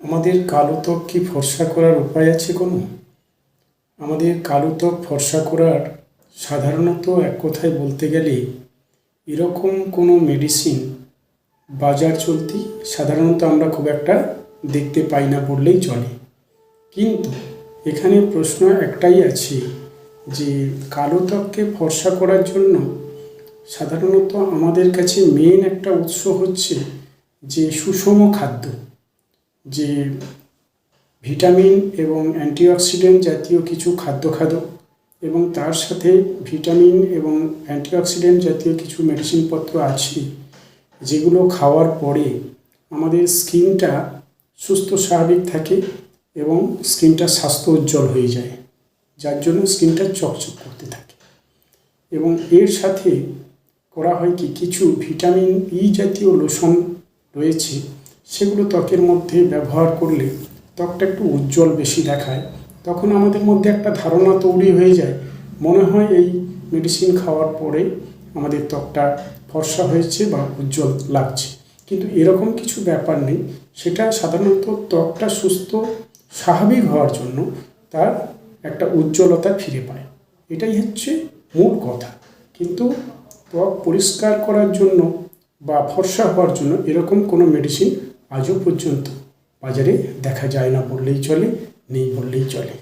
আমাদের কালো ত্বক কি ফর্সা করার উপায় আছে কোনো? আমাদের কালো ত্বক ফর্সা করার সাধারণত এক কথায় বলতে গেলে, এরকম কোনো মেডিসিন বাজার চলতি সাধারণত আমরা খুব একটা দেখতে পাই না বললেই চলে। কিন্তু এখানে প্রশ্ন একটাই আছে যে, কালো ত্বককে ফর্সা করার জন্য সাধারণত আমাদের কাছে মেন একটা উৎস হচ্ছে যে সুষম খাদ্য। যে ভিটামিন এবং অ্যান্টিঅক্সিডেন্ট জাতীয় কিছু খাদ্য খাদ্য এবং তার সাথে ভিটামিন এবং অ্যান্টিঅক্সিডেন্ট জাতীয় কিছু মেডিসিনপত্র আছে, যেগুলো খাওয়ার পরে আমাদের স্কিনটা সুস্থ, স্বাভাবিক থাকে এবং স্কিনটা স্বাস্থ্য উজ্জ্বল হয়ে যায়, যার জন্য স্কিনটা চকচক করতে থাকে। এবং এর সাথে করা হয় কি, কিছু ভিটামিন ই জাতীয় লোশন রয়েছে সেগুলো ত্বকের মধ্যে ব্যবহার করলে ত্বকটা একটু উজ্জ্বল বেশি দেখায়। তখন আমাদের মধ্যে একটা ধারণা তৈরি হয়ে যায়। মনে হয় এই মেডিসিন খাওয়ার পরে আমাদের ত্বকটা ফর্সা হয়েছে বা উজ্জ্বল লাগছে। কিন্তু এরকম কিছু ব্যাপার নেই। সেটা সাধারণত ত্বকটা সুস্থ, স্বাভাবিক হওয়ার জন্য তার একটা উজ্জ্বলতা ফিরে পায়। এটাই হচ্ছে মূল কথা। কিন্তু ত্বক পরিষ্কার করার জন্য বা ফর্সা হওয়ার জন্য এরকম কোনো মেডিসিন আজও পর্যন্ত বাজারে দেখা যায় না বললেই চলে নেই বললেই চলে।